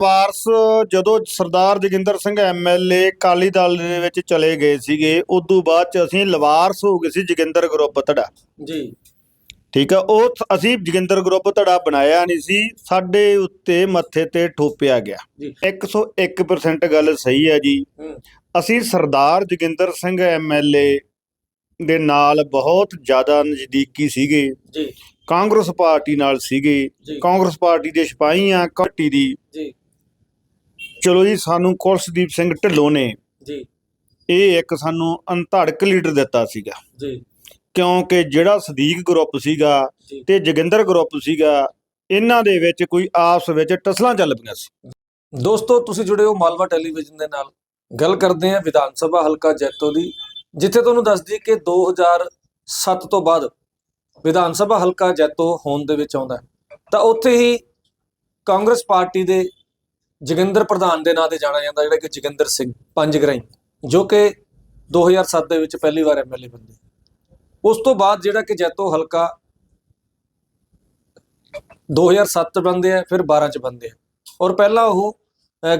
ਵਾਰਸ ਜਦੋਂ ਸਰਦਾਰ ਜੋਗਿੰਦਰ ਸਿੰਘ ਐਮਐਲਏ ਕਾਲੀ ਦਲ ਦੇ ਵਿੱਚ ਚਲੇ ਗਏ ਸੀਗੇ ਉਦੋਂ ਬਾਅਦ ਚ ਅਸੀਂ ਲਵਾਰਸ ਹੋ ਗਏ ਸੀ ਜੋਗਿੰਦਰ ਗਰੁੱਪ ਧੜਾ। ਜੀ। ਠੀਕ ਆ ਉਹ ਅਸੀਂ ਜੋਗਿੰਦਰ ਗਰੁੱਪ ਧੜਾ ਬਣਾਇਆ ਨਹੀਂ ਸੀ ਸਾਡੇ ਉੱਤੇ ਮੱਥੇ ਤੇ ਠੋਪਿਆ ਗਿਆ। ਜੀ। 101% ਗੱਲ ਸਹੀ ਹੈ ਜੀ। ਅਸੀਂ ਸਰਦਾਰ ਜੋਗਿੰਦਰ ਸਿੰਘ ਐਮਐਲਏ ਦੇ ਨਾਲ ਬਹੁਤ ਜ਼ਿਆਦਾ ਨਜ਼ਦੀਕੀ ਸੀਗੇ। ਜੀ। ਕਾਂਗਰਸ ਪਾਰਟੀ ਨਾਲ ਸੀਗੇ। ਕਾਂਗਰਸ ਪਾਰਟੀ ਦੇ ਸਿਪਾਹੀ ਆ ਘੱਟੀ ਦੀ। ਜੀ। ਚਲੋ ਜੀ ਸਾਨੂੰ ਕੁਲਸਦੀਪ ਸਿੰਘ ਢਿੱਲੋਂ ਨੇ ਜੀ। ਇਹ ਇੱਕ ਸਾਨੂੰ ਅਨਧੜਕ ਲੀਡਰ ਦਿੱਤਾ ਸੀਗਾ। ਜੀ। ਕਿਉਂਕਿ ਜਿਹੜਾ ਸਦੀਕ ਗਰੁੱਪ ਸੀਗਾ। ਤੇ ਜੋਗਿੰਦਰ ਗਰੁੱਪ ਸੀਗਾ ਇਹਨਾਂ ਦੇ ਵਿੱਚ ਕੋਈ ਆਪਸ ਵਿੱਚ ਟਸਲਾਂ ਚੱਲ ਪਈਆਂ ਸੀ। ਦੋਸਤੋ ਤੁਸੀਂ ਜੁੜੇ ਹੋ ਮਾਲਵਾ ਟੈਲੀਵਿਜ਼ਨ ਦੇ ਨਾਲ। ਗੱਲ ਕਰਦੇ ਹਾਂ ਵਿਧਾਨ ਸਭਾ ਹਲਕਾ ਜੈਤੋ ਦੀ ਜਿੱਥੇ ਤੁਹਾਨੂੰ ਦੱਸ ਦਈਏ ਕਿ 2007 ਤੋਂ ਬਾਅਦ ਵਿਧਾਨ ਸਭਾ ਹਲਕਾ ਜੈਤੋ ਹੋਂਦ ਦੇ ਵਿੱਚ ਆਉਂਦਾ। ਤਾਂ ਉੱਥੇ ਹੀ ਕਾਂਗਰਸ ਪਾਰਟੀ ਦੇ ਜੋਗਿੰਦਰ ਪ੍ਰਧਾਨ ਦੇ ਨਾਂ ਤੇ ਜਾਣਿਆ ਜਾਂਦਾ, ਜਿਹੜਾ ਕਿ ਜੋਗਿੰਦਰ ਸਿੰਘ ਪੰਜਗਰਾਈ, ਜੋ ਕਿ 2007 ਦੇ ਵਿੱਚ ਪਹਿਲੀ ਵਾਰ ਐਮਐਲਏ ਬੰਦੇ ਉਸ ਤੋਂ ਬਾਅਦ ਜਿਹੜਾ ਕਿ ਜੈਤੋ ਹਲਕਾ 2007 ਚ ਬੰਦੇ ਆ, ਫਿਰ 12 ਚ ਬੰਦੇ ਆ। ਔਰ ਪਹਿਲਾਂ ਉਹ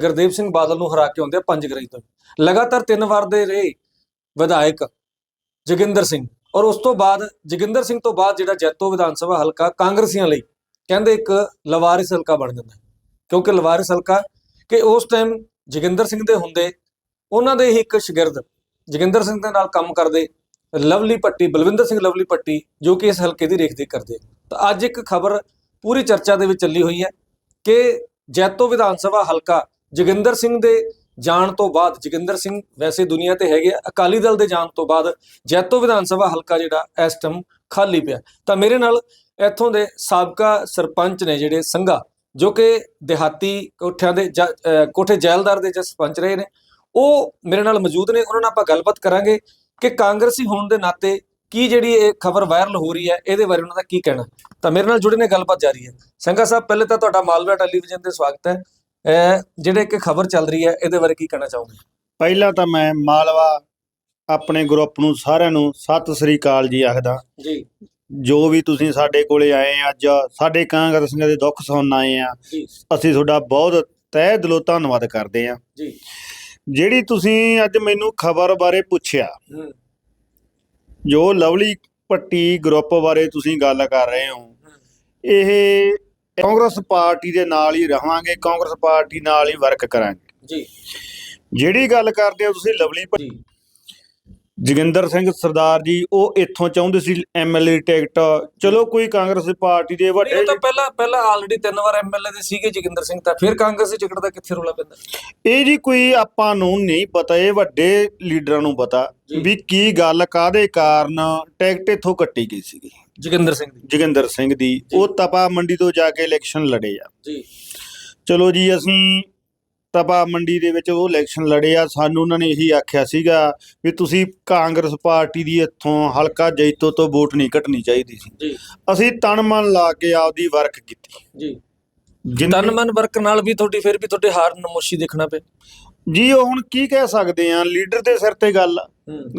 ਗੁਰਦੇਵ ਸਿੰਘ ਬਾਦਲ ਨੂੰ ਹਰਾ ਕੇ ਆਉਂਦੇ ਆ ਪੰਜਗਰਾਈ ਤੋਂ ਲਗਾਤਾਰ ਤਿੰਨ ਵਾਰ ਦੇ ਰਹੇ ਵਿਧਾਇਕ ਜੋਗਿੰਦਰ ਸਿੰਘ। ਔਰ ਉਸ ਤੋਂ ਬਾਅਦ, ਜੋਗਿੰਦਰ ਸਿੰਘ ਤੋਂ ਬਾਅਦ ਜਿਹੜਾ ਜੈਤੋ ਵਿਧਾਨ ਸਭਾ ਹਲਕਾ ਕਾਂਗਰਸੀਆਂ ਲਈ, ਕਹਿੰਦੇ ਇੱਕ ਲਵਾਰਿਸ ਹਲਕਾ ਬਣ ਜਾਂਦਾ। ਹੈ। ਕਿਉਂਕਿ ਲਵਾਰਿਸ ਹਲਕਾ ਕਿ ਉਸ ਟਾਈਮ ਜੋਗਿੰਦਰ ਸਿੰਘ ਦੇ ਹੁੰਦੇ ਉਹਨਾਂ ਦੇ ਹੀ ਇੱਕ ਸ਼ਾਗਿਰਦ ਜੋਗਿੰਦਰ ਸਿੰਘ ਦੇ ਨਾਲ ਕੰਮ ਕਰਦੇ ਲਵਲੀ ਪੱਟੀ ਬਲਵਿੰਦਰ ਸਿੰਘ ਲਵਲੀ ਪੱਟੀ ਜੋ ਕਿ ਇਸ ਹਲਕੇ ਦੀ ਰੇਖਦੇਖ ਕਰਦੇ ਤਾਂ ਅੱਜ ਇੱਕ ਖਬਰ ਪੂਰੀ ਚਰਚਾ ਦੇ ਵਿੱਚ ਚੱਲੀ ਹੋਈ ਹੈ ਕਿ ਜੈਤੋ ਵਿਧਾਨ ਸਭਾ ਹਲਕਾ ਜੋਗਿੰਦਰ ਸਿੰਘ ਦੇ ਜਾਣ ਤੋਂ ਬਾਅਦ ਜੋਗਿੰਦਰ ਸਿੰਘ ਵੈਸੇ ਦੁਨੀਆ ਤੇ ਹੈਗੇ ਆ, ਅਕਾਲੀ ਦਲ ਦੇ ਜਾਣ ਤੋਂ ਬਾਅਦ ਜੈਤੋ ਵਿਧਾਨ ਸਭਾ ਹਲਕਾ ਜਿਹੜਾ ਇਸ ਟਾਈਮ ਖਾਲੀ ਪਿਆ। ਤਾਂ ਮੇਰੇ ਨਾਲ ਇੱਥੋਂ ਦੇ ਸਾਬਕਾ ਸਰਪੰਚ ਨੇ ਜਿਹੜੇ ਸੰਘਾ ਜੋ ਕਿ ਦਿਹਾਤੀ ਕੋਠਿਆਂ ਦੇ ਕੋਠੇ ਜੈਲਦਾਰ ਦੇ ਜ ਸਰਪੰਚ ਰਹੇ ਨੇ ਉਹ ਮੇਰੇ ਨਾਲ ਮੌਜੂਦ ਨੇ ਉਹਨਾਂ ਨਾਲ ਆਪਾਂ ਗੱਲਬਾਤ ਕਰਾਂਗੇ ਕਿ ਕਾਂਗਰਸੀ ਹੋਣ ਦੇ ਨਾਤੇ ਕੀ ਜਿਹੜੀ ਇਹ ਖਬਰ ਵਾਇਰਲ ਹੋ ਰਹੀ ਹੈ ਇਹਦੇ ਬਾਰੇ ਉਹਨਾਂ ਦਾ ਕੀ ਕਹਿਣਾ। ਤਾਂ ਮੇਰੇ ਨਾਲ ਜੁੜੇ ਨੇ ਗੱਲਬਾਤ ਜਾਰੀ ਹੈ। ਸੰਘਾ ਸਾਹਿਬ ਪਹਿਲੇ ਤਾਂ ਤੁਹਾਡਾ ਮਾਲਵਾ ਟੈਲੀਵਿਜ਼ਨ ਤੇ ਸਵਾਗਤ ਹੈ। ਜਿਹੜੇ ਇੱਕ ਖਬਰ ਚੱਲ ਰਹੀ ਹੈ ਇਹਦੇ ਬਾਰੇ ਕੀ ਕਹਿਣਾ ਚਾਹੋਗੇ? ਪਹਿਲਾਂ ਤਾਂ ਮੈਂ ਮਾਲਵਾ ਆਪਣੇ ਗਰੁੱਪ ਨੂੰ ਸਾਰਿਆਂ ਨੂੰ ਸਤਿ ਸ੍ਰੀ ਅਕਾਲ ਜੀ ਆਖਦਾ। ਜੀ। ਜੋ ਵੀ ਤੁਸੀਂ ਸਾਡੇ ਕੋਲੇ ਆਏ ਆ ਅੱਜ ਸਾਡੇ ਕਾਂਗਰਸੀਆਂ ਦੇ ਦੁੱਖ ਸੁਣਨ ਆਏ ਆ ਜੀ। ਅਸੀਂ ਤੁਹਾਡਾ ਬਹੁਤ ਤਹਿ ਦਿਲੋਂ ਧੰਨਵਾਦ ਕਰਦੇ ਆ। ਜੀ। ਜਿਹੜੀ ਤੁਸੀਂ ਅੱਜ ਮੈਨੂੰ ਖਬਰ ਬਾਰੇ ਪੁੱਛਿਆ ਹੂੰ। ਜੋ ਲਵਲੀ ਪੱਟੀ ਗਰੁੱਪ ਬਾਰੇ ਤੁਸੀਂ ਗੱਲ ਕਰ ਰਹੇ ਹੋ ਇਹ ਕਾਂਗਰਸ ਪਾਰਟੀ ਦੇ ਨਾਲ ਹੀ ਰਹਾਂਗੇ ਕਾਂਗਰਸ ਪਾਰਟੀ ਨਾਲ ਹੀ ਵਰਕ ਕਰਾਂਗੇ। ਜੀ। ਜਿਹੜੀ ਗੱਲ ਕਰਦੇ ਹੋ ਤੁਸੀਂ ਲਵਲੀ ਜੀ। ਜੋਗਿੰਦਰ ਸਿੰਘ ਸਰਦਾਰ ਜੀ ਉਹ ਇੱਥੋਂ ਚਾਹੁੰਦੇ ਸੀ ਐਮਐਲਏ ਟਿਕਟ। ਚਲੋ ਕੋਈ ਕਾਂਗਰਸ ਪਾਰਟੀ ਦੇ ਨਹੀਂ, ਵੱਡੇ ਉਹ ਤਾਂ ਪਹਿਲਾਂ ਪਹਿਲਾਂ ਆਲਰੇਡੀ ਤਿੰਨ ਵਾਰ ਐਮਐਲਏ ਦੇ ਸੀਗੇ ਜੋਗਿੰਦਰ ਸਿੰਘ ਤਾਂ ਫਿਰ ਕਾਂਗਰਸੀ ਟਿਕਟ ਦਾ ਕਿੱਥੇ ਰੋਲਾ ਪੈਂਦਾ? ਇਹ ਜੀ ਕੋਈ ਆਪਾਂ ਨੂੰ ਨਹੀਂ ਪਤਾ ਇਹ ਵੱਡੇ ਲੀਡਰਾਂ ਨੂੰ ਪਤਾ ਜੀ। ਵੀ ਕੀ ਗੱਲ ਕਾਦੇ ਕਾਰਨ ਟਿਕਟ ਇੱਥੋਂ ਕੱਟੀ ਗਈ ਸੀਗੀ। ਜੋਗਿੰਦਰ ਸਿੰਘ ਦੀ। ਜੋਗਿੰਦਰ ਸਿੰਘ ਦੀ। ਉਹ ਤਪਾ ਮੰਡੀ ਤੋਂ ਜਾ ਕੇ ਇਲੈਕਸ਼ਨ ਲੜੇ ਆ। ਜੀ। ਚਲੋ ਜੀ ਅਸੀਂ ਤਪਾ ਮੰਡੀ ਦੇ ਵਿੱਚ ਉਹ ਇਲੈਕਸ਼ਨ ਲੜੇ ਆ ਸਾਨੂੰ ਉਹਨਾਂ ਨੇ ਇਹੀ ਆਖਿਆ ਸੀਗਾ ਵੀ ਤੁਸੀਂ ਕਾਂਗਰਸ ਪਾਰਟੀ ਦੀ ਇੱਥੋਂ ਹਲਕਾ ਜੈਤੋ ਤੋਂ ਵੋਟ ਨਹੀਂ ਘਟਣੀ ਚਾਹੀਦੀ ਸੀ। ਅਸੀਂ ਤਨ ਮਨ ਲਾ ਕੇ ਆਪਦੀ ਵਰਕ ਕੀਤੀ। ਜੀ। ਤਨ ਮਨ ਵਰਕ ਨਾਲ ਵੀ ਤੁਹਾਡੀ ਫਿਰ ਵੀ ਤੁਹਾਡੇ ਹਾਰ ਨਮੋਸ਼ੀ ਦੇਖਣਾ ਪਿਆ। ਜੀ ਉਹ ਹੁਣ ਕੀ ਕਹਿ ਸਕਦੇ ਆ ਲੀਡਰ ਦੇ ਸਿਰ ਤੇ ਗੱਲ ਆ।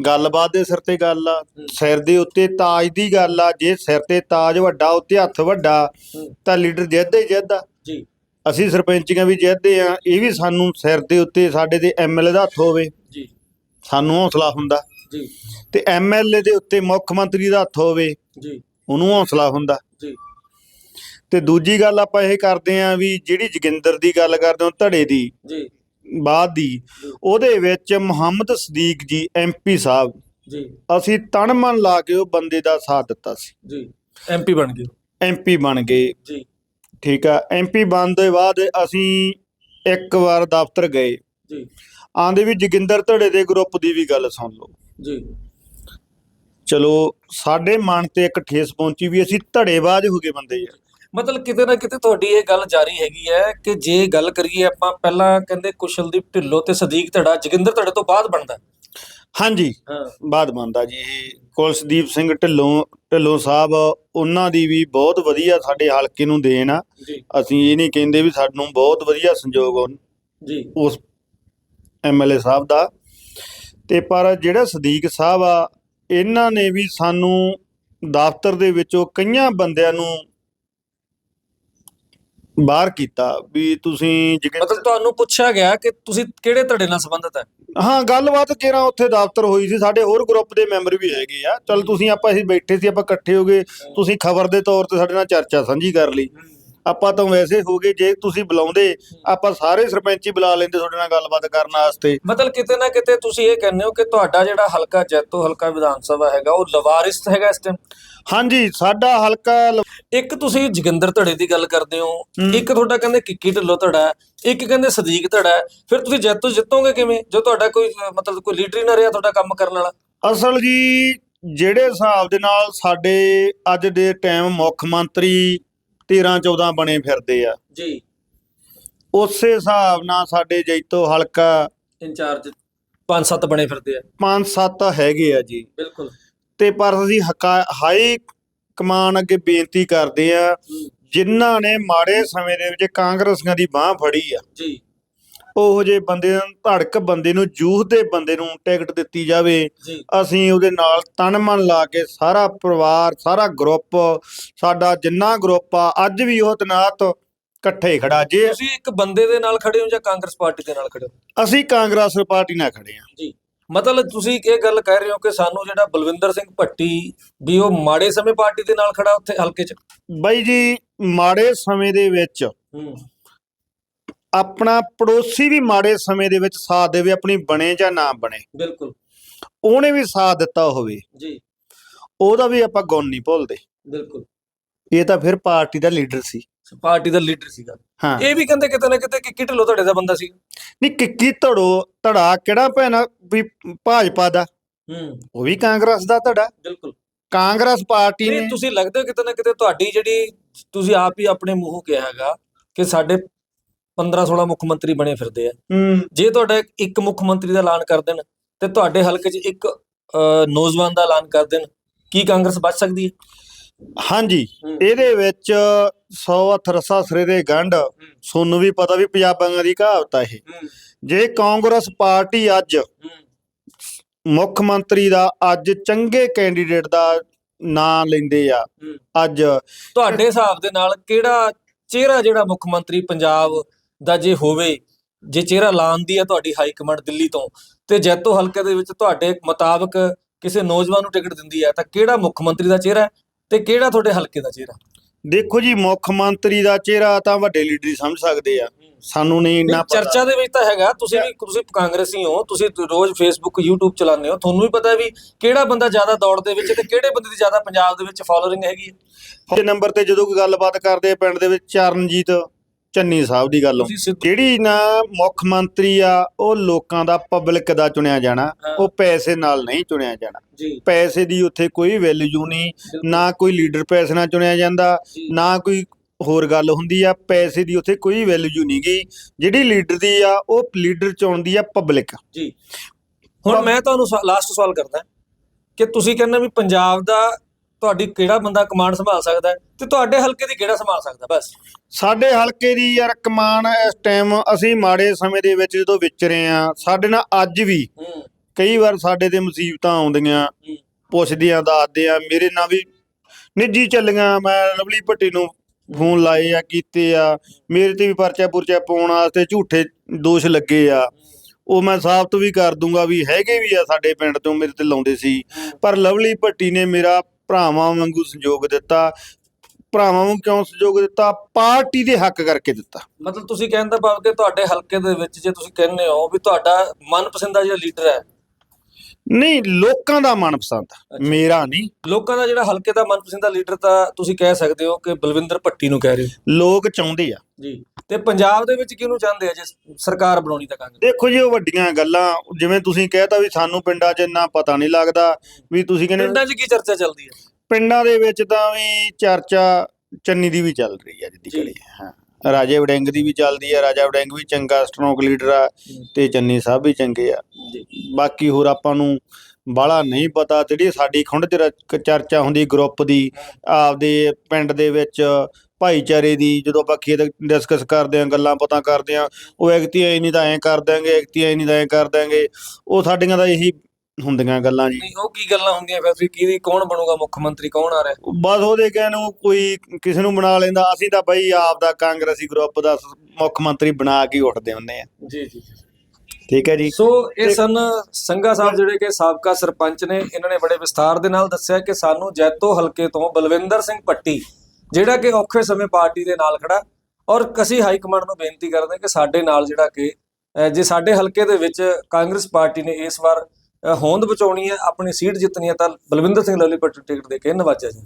ਗੱਲਬਾਤ ਦੇ ਸਿਰ ਤੇ ਗੱਲ ਆ। ਸਿਰ ਦੇ ਉੱਤੇ ਤਾਜ ਦੀ ਗੱਲ ਆ। ਜੇ ਸਿਰ ਤੇ ਤਾਜ ਵੱਡਾ ਉੱਤੇ ਹੱਥ ਵੱਡਾ ਤਾਂ ਲੀਡਰ ਜਿੱਤਦਾ ਹੀ ਜਿੱਤਦਾ ਜੀ ਅਸੀਂ ਸਰਪੰਚੀਆਂ ਵੀ ਜਿੱਤਦੇ ਆ ਇਹ ਵੀ ਸਾਨੂੰ ਸਿਰ ਦੇ ਉੱਤੇ ਸਾਡੇ ਦੇ ਐਮਐਲਏ ਦਾ ਹੱਥ ਹੋਵੇ। ਜੀ। ਸਾਨੂੰ ਹੌਸਲਾ ਹੁੰਦਾ। ਜੀ। ਤੇ ਐਮਐਲਏ ਦੇ ਉੱਤੇ ਮੁੱਖ ਮੰਤਰੀ ਦਾ ਹੱਥ ਹੋਵੇ ਜੀ। ਉਹਨੂੰ ਹੌਸਲਾ ਹੁੰਦਾ। ਜੀ। ਤੇ ਦੂਜੀ ਗੱਲ ਆਪਾਂ ਇਹ ਕਰਦੇ ਆ ਵੀ ਜਿਹੜੀ ਜੋਗਿੰਦਰ ਦੀ ਗੱਲ ਕਰਦੇ ਹਾਂ ਧੜੇ ਦੀ ਜੀ। ਬਾਅਦ ਦੀ ਉਹਦੇ ਵਿੱਚ ਮੁਹੰਮਦ ਸਦੀਕ ਜੀ ਐਮਪੀ ਸਾਹਿਬ ਜੀ। ਅਸੀਂ ਤਨ ਮਨ ਲਾ ਕੇ ਉਹ ਬੰਦੇ ਦਾ ਸਾਥ ਦਿੱਤਾ ਸੀ। ਜੀ। ਐਮਪੀ ਬਣ ਗਏ। ਐਮਪੀ ਬਣ ਗਏ। ਜੀ। ਠੀਕ ਆ ਐਮਪੀ ਬਣ ਦੇ ਬਾਅਦ ਅਸੀਂ ਇੱਕ ਵਾਰ ਦਫ਼ਤਰ ਗਏ। ਜੀ। ਆਂਦੇ ਵੀ ਜੋਗਿੰਦਰ ਧੜੇ ਦੇ ਗਰੁੱਪ ਦੀ ਵੀ ਗੱਲ ਸੁਣ ਲਓ। ਜੀ। ਚਲੋ ਸਾਡੇ ਮਨ ਤੇ ਇੱਕ ਠੇਸ ਪਹੁੰਚੀ ਵੀ ਅਸੀਂ ਧੜੇਬਾਜ਼ ਹੋ ਗਏ ਬੰਦੇ ਯਾਰ। ਮਤਲਬ ਕਿਤੇ ਨਾ ਕਿਤੇ ਤੁਹਾਡੀ ਇਹ ਗੱਲ ਜਾਰੀ ਹੈਗੀ ਹੈ ਕਿ ਜੇ ਗੱਲ ਕਰੀਏ ਆਪਾਂ ਪਹਿਲਾਂ ਕਹਿੰਦੇ ਕੁਸ਼ਲਦੀਪ ਢਿੱਲੋਂ ਤੇ ਸਦੀਕ ਧੜਾ ਜੋਗਿੰਦਰ ਧੜੇ ਤੋਂ ਬਾਅਦ ਬਣਦਾ। ਹਾਂਜੀ। ਹਾਂ। ਬਾਦ ਬੰਦਾ ਜੀ। ਇਹ ਕੁਲਸਦੀਪ ਸਿੰਘ ਢਿੱਲੋਂ ਢਿੱਲੋਂ ਸਾਹਿਬ ਉਹਨਾਂ ਦੀ ਵੀ ਬਹੁਤ ਵਧੀਆ ਸਾਡੇ ਹਲਕੇ ਨੂੰ ਦੇਣ ਆ। ਜੀ। ਅਸੀਂ ਇਹ ਨਹੀਂ ਕਹਿੰਦੇ ਵੀ ਸਾਨੂੰ ਬਹੁਤ ਵਧੀਆ ਸੰਯੋਗ ਉਹ- ਜੀ। ਉਸ ਐਮਐਲਏ ਸਾਹਿਬ ਦਾ। ਤੇ ਪਰ ਜਿਹੜਾ ਸਦੀਕ ਸਾਹਿਬ ਆ ਇਹਨਾਂ ਨੇ ਵੀ ਸਾਨੂੰ ਦਫ਼ਤਰ ਦੇ ਵਿੱਚੋਂ ਕਈਆਂ ਬੰਦਿਆਂ ਨੂੰ ਬਾਹਰ ਕੀਤਾ ਵੀ ਤੁਸੀਂ ਜਿਵੇਂ ਮਤਲਬ ਤੁਹਾਨੂੰ ਪੁੱਛਿਆ ਗਿਆ ਕਿ ਤੁਸੀਂ ਕਿਹੜੇ ਧੜੇ ਨਾਲ ਸੰਬੰਧਿਤ ਹੈ? ਹਾਂ ਗੱਲਬਾਤ ਕਿਹੜਾ ਉੱਥੇ ਦਫ਼ਤਰ ਹੋਈ ਸੀ ਸਾਡੇ ਹੋਰ ਗਰੁੱਪ ਦੇ ਮੈਂਬਰ ਵੀ ਹੈਗੇ ਆ। ਚਲ ਤੁਸੀਂ ਆਪਾਂ ਅਸੀਂ ਬੈਠੇ ਸੀ ਆਪਾਂ ਇਕੱਠੇ ਹੋ ਗਏ। ਤੁਸੀਂ ਖਬਰ ਦੇ ਤੌਰ ਤੇ ਸਾਡੇ ਨਾਲ ਚਰਚਾ ਸਾਂਝੀ ਕਰ ਲਈ। ਆਪਾਂ ਤਾਂ ਵੈਸੇ ਹੋ ਗਏ ਜੇ ਤੁਸੀਂ ਬੁਲਾਉਂਦੇ ਆਪਾਂ ਸਾਰੇ ਸਰਪੰਚ ਹੀ ਬੁਲਾ ਲੈਂਦੇ ਤੁਹਾਡੇ ਨਾਲ ਗੱਲਬਾਤ ਕਰਨ ਵਾਸਤੇ। ਮਤਲਬ ਕਿਤੇ ਨਾ ਕਿਤੇ ਤੁਸੀਂ ਇਹ ਕਹਿੰਦੇ ਹੋ ਕਿ ਤੁਹਾਡਾ ਜਿਹੜਾ ਹਲਕਾ ਜੈਤੋ ਹਲਕਾ ਵਿਧਾਨ ਸਭਾ ਹੈਗਾ ਉਹ ਲਵਾਰਿਸ ਹੈਗਾ ਇਸ ਟਾਈਮ ਹਾਂਜੀ ਸਾਡਾ ਹਲਕਾ ਇੱਕ ਤੁਸੀਂ ਜੋਗਿੰਦਰ ਧੜੇ ਦੀ ਗੱਲ ਕਰਦੇ ਹੋ। ਇੱਕ ਤੁਹਾਡਾ ਕਹਿੰਦੇ ਕਿੱਕੀ ਢਿੱਲੋਂ ਧੜਾ ਇੱਕ ਕਹਿੰਦੇ ਸਦੀਕ ਧੜਾ ਫਿਰ ਤੁਸੀਂ ਜੈਤੋ ਜਿੱਤੋਗੇ ਕਿਵੇਂ? ਜੋ ਤੁਹਾਡਾ ਕੋਈ ਮਤਲਬ ਕੋਈ ਲੀਡਰ ਹੀ ਨਾ ਰਿਹਾ ਤੁਹਾਡਾ ਕੰਮ ਕਰਨ ਵਾਲਾ। ਅਸਲ ਜੀ ਜਿਹੜੇ ਹਿਸਾਬ ਦੇ ਨਾਲ ਸਾਡੇ ਅੱਜ ਦੇ ਟਾਈਮ ਮੁੱਖ ਮੰਤਰੀ 13 14 ਬਣੇ ਫਿਰਦੇ ਆ। ਜੀ। ਉਸੇ ਹਿਸਾਬ ਨਾਲ ਸਾਡੇ ਜੈਤੋ ਹਲਕਾ ਇੰਚਾਰਜ ਪੰਜ ਸੱਤ ਬਣੇ ਫਿਰਦੇ ਆ। 5-7 ਹੈਗੇ ਆ ਜੀ। ਬਿਲਕੁਲ। ਤੇ ਪਰ ਅਸੀਂ ਹਾਈ ਕਮਾਨ ਅੱਗੇ ਬੇਨਤੀ ਕਰਦੇ ਆ ਜਿਨ੍ਹਾਂ ਨੇ ਮਾੜੇ ਸਮੇਂ ਦੇ ਵਿੱਚ ਕਾਂਗਰਸੀਆਂ ਦੀ ਬਾਹ ਫੜੀ ਆ। ਜੀ। ਉਹੋ ਜੇ ਬੰਦੇ ਨੂੰ ਧੜਕ ਬੰਦੇ ਨੂੰ ਜੂਹ ਦੇ ਬੰਦੇ ਨੂੰ ਟਿਕਟ ਦਿੱਤੀ ਜਾਵੇ ਅਸੀਂ ਉਹਦੇ ਨਾਲ ਤਨ ਮਨ ਲਾ ਕੇ ਸਾਰਾ ਪਰਿਵਾਰ ਸਾਰਾ ਗਰੁੱਪ ਸਾਡਾ ਜਿੰਨਾ ਗਰੁੱਪ ਆ ਅੱਜ ਵੀ ਉਹ ਤਨਾਤ ਇਕੱਠੇ ਖੜਾ। ਜੇ ਤੁਸੀਂ ਇੱਕ ਬੰਦੇ ਦੇ ਨਾਲ ਖੜੇ ਹੋ ਜਾਂ ਕਾਂਗਰਸ ਪਾਰਟੀ ਦੇ ਨਾਲ ਖੜੇ ਹੋ? ਅਸੀਂ ਕਾਂਗਰਸ ਪਾਰਟੀ ਨਾਲ ਖੜੇ ਆ ਜੀ। ਮਤਲਬ ਤੁਸੀਂ ਇਹ ਗੱਲ ਕਹਿ ਰਹੇ ਹੋ ਕਿ ਸਾਨੂੰ ਜਿਹੜਾ ਬਲਵਿੰਦਰ ਸਿੰਘ ਭੱਟੀ ਵੀ ਉਹ ਮਾੜੇ ਸਮੇਂ ਪਾਰਟੀ ਦੇ ਨਾਲ ਖੜਾ ਉੱਥੇ ਹਲਕੇ 'ਚ? ਬਾਈ ਜੀ ਮਾੜੇ ਸਮੇਂ ਦੇ ਵਿੱਚ ਹੂੰ। ਆਪਣਾ ਪੜੋਸੀ ਵੀ ਮਾੜੇ ਸਮੇਂ ਦੇ ਵਿੱਚ ਸਾਥ ਦੇਵੇ ਆਪਣੀ ਬਣੇ ਜਾਂ ਨਾ ਬਣੇ। ਬਿਲਕੁਲ। ਉਹਨੇ ਵੀ ਸਾਥ ਦਿੱਤਾ ਹੋਵੇ। ਜੀ। ਉਹਦਾ ਵੀ ਆਪਾਂ ਗੁਣ ਨਹੀਂ ਭੁੱਲਦੇ। ਬਿਲਕੁਲ। ਇਹ ਤਾਂ ਫਿਰ ਪਾਰਟੀ ਦਾ ਲੀਡਰ ਸੀ। ਪਾਰਟੀ ਦਾ ਲੀਡਰ ਸੀਗਾ। ਹਾਂ। ਇਹ ਵੀ ਕਹਿੰਦੇ ਕਿਤੇ ਨਾ ਕਿਤੇ ਕਿ ਕਿੱਟ ਲੋ ਤੁਹਾਡੇ ਦਾ ਬੰਦਾ ਸੀ। ਨਹੀਂ ਕਿੱਕੀ ਧੜੋ ਧੜਾ ਕਿਹੜਾ ਭੈਣਾ ਵੀ ਭਾਜਪਾ ਦਾ? ਹੂੰ। ਉਹ ਵੀ ਕਾਂਗਰਸ ਦਾ ਧੜਾ। ਬਿਲਕੁਲ। ਕਾਂਗਰਸ ਪਾਰਟੀ ਨੇ। ਤੁਸੀਂ ਲੱਗਦੇ ਹੋ ਕਿਤੇ ਨਾ ਕਿਤੇ ਤੁਹਾਡੀ ਜਿਹੜੀ ਤੁਸੀਂ ਆਪ ਹੀ ਆਪਣੇ ਮੂੰਹੋਂ ਕਿਹਾ ਹੈਗਾ ਕਿ ਸਾਡੇ 15 16 ਮੁੱਖ ਮੰਤਰੀ ਬਣੇ ਫਿਰਦੇ ਆ। ਹੂੰ। ਜੇ ਤੁਹਾਡਾ ਇੱਕ- ਮੁੱਖ ਮੰਤਰੀ ਦਾ ਐਲਾਨ ਕਰ ਦੇਣ ਤੇ ਤੁਹਾਡੇ ਹਲਕੇ 'ਚ ਇੱਕ ਅਹ, ਨੌਜਵਾਨ ਦਾ ਐਲਾਨ ਕਰ ਦੇਣ ਕੀ ਕਾਂਗਰਸ ਬਚ ਸਕਦੀ ਹੈ? ਹਾਂਜੀ। ਹੂੰ। ਇਹਦੇ ਵਿੱਚ 100 ਹੱਥ ਰੱਸਾ ਸਿਰੇ ਦੇ ਗੰਢ ਤੁਹਾਨੂੰ ਵੀ ਪਤਾ ਵੀ ਪੰਜਾਬਾਂ ਦੀ ਕਹਾਵਤ ਆ ਇਹ। ਜੇ ਕਾਂਗਰਸ ਪਾਰਟੀ ਅੱਜ ਮੁੱਖ ਮੰਤਰੀ ਦਾ ਅੱਜ ਚੰਗੇ ਕੈਂਡੀਡੇਟ ਦਾ ਨਾਂ ਲੈਂਦੇ ਆ ਹੂੰ। ਅੱਜ ਤੁਹਾਡੇ ਹਿਸਾਬ ਦੇ ਨਾਲ ਕਿਹੜਾ ਚਿਹਰਾ ਜਿਹੜਾ ਮੁੱਖ ਮੰਤਰੀ ਪੰਜਾਬ ਦਾ ਜੇ ਹੋਵੇ ਜੇ ਚਿਹਰਾ ਲਾਉਂਦੀ ਹੈ ਤੁਹਾਡੀ ਹਾਈ ਕਮਾਂਡ ਦਿੱਲੀ ਤੋਂ ਤੇ ਜੈਤੋ ਹਲਕੇ ਦੇ ਵਿੱਚ ਤੁਹਾਡੇ ਮੁਤਾਬਕ ਕਿਸੇ ਨੌਜਵਾਨ ਨੂੰ ਟਿਕਟ ਦਿੰਦੀ ਹੈ ਤਾਂ ਕਿਹੜਾ ਮੁੱਖ ਮੰਤਰੀ ਦਾ ਚਿਹਰਾ ਤੇ ਕਿਹੜਾ ਤੁਹਾਡੇ ਹਲਕੇ ਦਾ ਚਿਹਰਾ? ਦੇਖੋ ਜੀ ਮੁੱਖ ਮੰਤਰੀ ਦਾ ਚਿਹਰਾ ਤਾਂ ਵੱਡੇ ਲੀਡਰ ਹੀ ਸਮਝ ਸਕਦੇ ਆ। ਸਾਨੂੰ ਨਹੀਂ ਇੰਨਾ ਪਤਾ। ਚਰਚਾ ਦੇ ਵਿੱਚ ਤਾਂ ਹੈਗਾ ਤੁਸੀਂ ਵੀ ਤੁਸੀਂ ਕਾਂਗਰਸੀ ਹੋ ਤੁਸੀਂ ਰੋਜ਼ ਫੇਸਬੁੱਕ YouTube ਚਲਾਉਂਦੇ ਹੋ ਤੁਹਾਨੂੰ ਵੀ ਪਤਾ ਹੈ ਵੀ ਕਿਹੜਾ ਬੰਦਾ ਜ਼ਿਆਦਾ ਦੌੜ ਦੇ ਵਿੱਚ ਤੇ ਕਿਹੜੇ ਬੰਦੇ ਦੀ ਜ਼ਿਆਦਾ ਪੰਜਾਬ ਦੇ ਵਿੱਚ ਫਾਲੋਇੰਗ ਹੈਗੀ ਹੈ। ਨੰਬਰ ਤੇ ਜਦੋਂ ਕੋਈ ਗੱਲਬਾਤ ਕਰਦੇ ਪਿੰਡ ਦੇ ਵਿੱਚ ਚਰਨਜੀਤ ਚੰਨੀ ਸਾਹਿਬ ਦੀ ਗੱਲ ਤੁਸੀਂ ਸਿੱਧੂ ਜਿਹੜੀ ਨਾ ਮੁੱਖ ਮੰਤਰੀ ਆ ਉਹ ਲੋਕਾਂ ਦਾ ਪਬਲਿਕ ਦਾ ਚੁਣਿਆ ਜਾਣਾ ਹਾਂ। ਉਹ ਪੈਸੇ ਨਾਲ ਨਹੀਂ ਚੁਣਿਆ ਜਾਣਾ ਜੀ ਪੈਸੇ ਦੀ ਉੱਥੇ ਕੋਈ ਵੈਲਿਊ ਨਹੀਂ। ਨਾ ਕੋਈ ਲੀਡਰ ਪੈਸੇ ਨਾਲ ਚੁਣਿਆ ਜਾਂਦਾ ਜੀ। ਨਾ ਕੋਈ ਹੋਰ ਗੱਲ ਹੁੰਦੀ ਆ ਪੈਸੇ ਦੀ ਉੱਥੇ ਕੋਈ ਵੈਲਿਊ ਨਹੀਂ ਗਈ ਜਿਹੜੀ ਲੀਡਰ ਦੀ ਆ ਉਹ ਲੀਡਰ ਚੁਣਦੀ ਆ ਪਬਲਿਕ ਜੀ ਹੁਣ ਮੈਂ ਤੁਹਾਨੂੰ ਲਾਸਟ ਸਵਾਲ ਕਰਦਾ ਕਿ ਤੁਸੀਂ ਕਹਿੰਦੇ ਵੀ ਪੰਜਾਬ ਦਾ ਤੁਹਾਡੀ ਕਿਹੜਾ ਬੰਦਾ ਕਮਾਂਡ ਸੰਭਾਲ ਸਕਦਾ ਹੈ ਤੇ ਤੁਹਾਡੇ ਹਲਕੇ ਦੀ ਕਿਹੜਾ ਸੰਭਾਲ ਸਕਦਾ ਬਸ। ਸਾਡੇ ਹਲਕੇ ਦੀ ਯਾਰ ਕਮਾਨ ਇਸ ਟਾਈਮ ਅਸੀਂ ਮਾੜੇ ਸਮੇਂ ਦੇ ਵਿੱਚ ਜਦੋਂ ਵਿਚਰੇ ਆ ਸਾਡੇ ਨਾਲ ਅੱਜ ਵੀ ਹੂੰ। ਕਈ ਵਾਰ ਸਾਡੇ ਤੇ ਮੁਸੀਬਤਾਂ ਆਉਂਦੀਆਂ ਹੂੰ। ਪੁੱਛਦੀਆਂ ਦੱਸਦੇ ਆ ਮੇਰੇ ਨਾਲ ਵੀ ਨਿੱਜੀ ਚੱਲੀਆਂ ਮੈਂ ਲਵਲੀ ਭੱਟੀ ਨੂੰ ਫੋਨ ਲਾਏ ਆ ਕੀਤੇ ਆ ਮੇਰੇ ਤੇ ਵੀ ਪਰਚਾ ਪੁਰਚਾ ਪਾਉਣ ਵਾਸਤੇ ਝੂਠੇ ਦੋਸ਼ ਲੱਗੇ ਆ। ਉਹ ਮੈਂ ਸਾਬਤ ਵੀ ਕਰ ਦੂੰਗਾ ਵੀ ਹੈਗੇ ਵੀ ਆ ਸਾਡੇ ਪਿੰਡ ਤੋਂ ਮੇਰੇ ਤੇ ਲਾਉਂਦੇ ਸੀ। ਪਰ ਲਵਲੀ ਭੱਟੀ ਨੇ ਮੇਰਾ ਭਰਾਵਾਂ ਵਾਂਗੂ ਸਹਿਯੋਗ ਦਿੱਤਾ। ਭਰਾਵਾਂ ਨੂੰ ਕਿਉਂ ਸਹਿਯੋਗ ਦਿੱਤਾ? ਪਾਰਟੀ ਦੇ ਹੱਕ ਕਰਕੇ ਦਿੱਤਾ। ਮਤਲਬ ਤੁਸੀਂ ਕਹਿਣ ਦਾ ਭਾਵ ਕਿ ਤੁਹਾਡੇ ਹਲਕੇ ਦੇ ਵਿੱਚ ਜੇ ਤੁਸੀਂ ਕਹਿੰਦੇ ਹੋ ਵੀ ਤੁਹਾਡਾ ਮਨਪਸੰਦਾ ਜਿਹੜਾ ਲੀਡਰ ਹੈ। ਨਹੀਂ ਲੋਕਾਂ ਦਾ ਮਨਪਸੰਦ। ਮੇਰਾ ਨਹੀਂ। ਲੋਕਾਂ ਦਾ ਜਿਹੜਾ ਹਲਕੇ ਦਾ ਮਨਪਸੰਦਾ ਲੀਡਰ ਤਾਂ ਤੁਸੀਂ ਕਹਿ ਸਕਦੇ ਹੋ ਕਿ ਬਲਵਿੰਦਰ ਭੱਟੀ ਨੂੰ ਕਹਿ ਰਹੇ ਹੋ। ਲੋਕ ਚਾਹੁੰਦੇ ਆ। ਜੀ। ਤੇ ਪੰਜਾਬ ਦੇ ਵਿੱਚ ਕਿਹਨੂੰ ਚਾਹੁੰਦੇ ਆ ਜੇ ਸਰਕਾਰ ਬਣਾਉਣੀ ਤਾਂ ਕਾਂਗਰਸ? ਦੇਖੋ ਜੀ ਉਹ ਵੱਡੀਆਂ ਗੱਲਾਂ ਜਿਵੇਂ ਤੁਸੀਂ ਕਹਿਤਾ ਵੀ ਸਾਨੂੰ ਪਿੰਡਾਂ 'ਚ ਇੰਨਾ ਪਤਾ ਨਹੀਂ ਲੱਗਦਾ ਵੀ ਤੁਸੀਂ ਕਹਿੰਦੇ ਪਿੰਡਾਂ 'ਚ ਕੀ ਚਰਚਾ ਚੱਲਦੀ ਹੈ ਪਿੰਡਾਂ ਦੇ ਵਿੱਚ ਤਾਂ ਵੀ ਚਰਚਾ ਚੰਨੀ ਦੀ ਵੀ ਚੱਲ ਰਹੀ ਹੈ ਅੱਜ ਦੀ ਜੀ। ਘੜੀ ਹਾਂ। ਰਾਜੇ ਵੜਿੰਗ ਦੀ ਵੀ ਚੱਲਦੀ ਹੈ ਰਾਜਾ ਵੜਿੰਗ ਵੀ ਚੰਗਾ ਸਟਰੋਂਗ ਲੀਡਰ ਆ ਤੇ ਚੰਨੀ ਸਾਹਿਬ ਵੀ ਚੰਗੇ ਆ। ਬਾਕੀ ਹੋਰ ਆਪਾਂ ਨੂੰ ਬਾਹਲਾ ਨਹੀਂ ਪਤਾ ਜਿਹੜੀ ਸਾਡੀ ਖੁੰਡ ਚ ਚਰਚਾ ਹੁੰਦੀ ਗਰੁੱਪ ਦੀ ਆਪਦੇ ਪਿੰਡ ਦੇ ਵਿੱਚ ਭਾਈਚਾਰੇ ਦੀ ਜਦੋਂ ਆਪਾਂ ਖੇਤ ਡਿਸਕਸ ਕਰਦੇ ਆਂ ਗੱਲਾਂ ਪਤਾ ਕਰਦੇ ਆਂ ਉਹ ਐਕਤੀ ਐ ਨਹੀਂ ਤਾਂ ਐਂ ਕਰ ਦਾਂਗੇ ਐਕਤੀ ਐ ਨਹੀਂ ਤਾਂ ਐਂ ਕਰ ਦਾਂਗੇ ਉਹ ਸਾਡੀਆਂ ਤਾਂ ਇਹੀ ਹੁੰਦੀਆਂ ਗੱਲਾਂ ਜੀ। ਨਹੀਂ ਉਹ ਕੀ ਗੱਲਾਂ ਹੁੰਦੀਆਂ ਫਿਰ? ਵੀ ਕਿਹਦੀ ਕੌਣ ਬਣੂਗਾ ਮੁੱਖ ਮੰਤਰੀ ਕੌਣ ਆ ਰਿਹਾ? ਬਸ ਉਹਦੇ ਕਹਿਣ ਨੂੰ ਕੋਈ ਕਿਸੇ ਨੂੰ ਬਣਾ ਲੈਂਦਾ ਅਸੀਂ ਤਾਂ ਬਈ ਆਪ ਦਾ ਕਾਂਗਰਸੀ ਗਰੁੱਪ ਦਾ ਮੁੱਖ ਮੰਤਰੀ ਬਣਾ ਕੇ ਉੱਠਦੇ ਹੁੰਨੇ ਆ ਜੀ ਜੀ ਠੀਕ ਹੈ ਜੀ? ਸੋ ਇਹ ਸਨ ਸੰਘਾ ਸਾਹਿਬ ਜਿਹੜੇ ਕਿ ਸਾਬਕਾ ਸਰਪੰਚ ਨੇ ਇਹਨਾਂ ਨੇ ਬੜੇ ਵਿਸਥਾਰ ਦੇ ਨਾਲ ਦੱਸਿਆ ਕਿ ਸਾਨੂੰ ਜੈਤੋ ਹਲਕੇ ਤੋਂ ਬਲਵਿੰਦਰ ਸਿੰਘ ਪੱਟੀ ਜਿਹੜਾ ਕਿ ਔਖੇ ਸਮੇਂ ਪਾਰਟੀ ਦੇ ਨਾਲ ਖੜਾ। ਔਰ ਅਸੀਂ ਹਾਈ ਕਮਾਂਡ ਨੂੰ ਬੇਨਤੀ ਕਰਦੇ ਹਾਂ ਕਿ ਸਾਡੇ ਨਾਲ ਜਿਹੜਾ ਕਿ ਅਹ, ਜੇ ਸਾਡੇ ਹਲਕੇ ਦੇ ਵਿੱਚ ਕਾਂਗਰਸ ਪਾਰਟੀ ਨੇ ਇਸ ਵਾਰ ਹੋਂਦ ਬਚਾਉਣੀ ਹੈ ਆਪਣੀ ਸੀਟ ਜਿੱਤਣੀ ਹੈ ਤਾਂ ਬਲਵਿੰਦਰ ਸਿੰਘ ਲਵਲੀ ਪੱਟੀ ਟਿਕਟ ਦੇ ਕੇ ਨਵਾਜਿਆ ਜੀ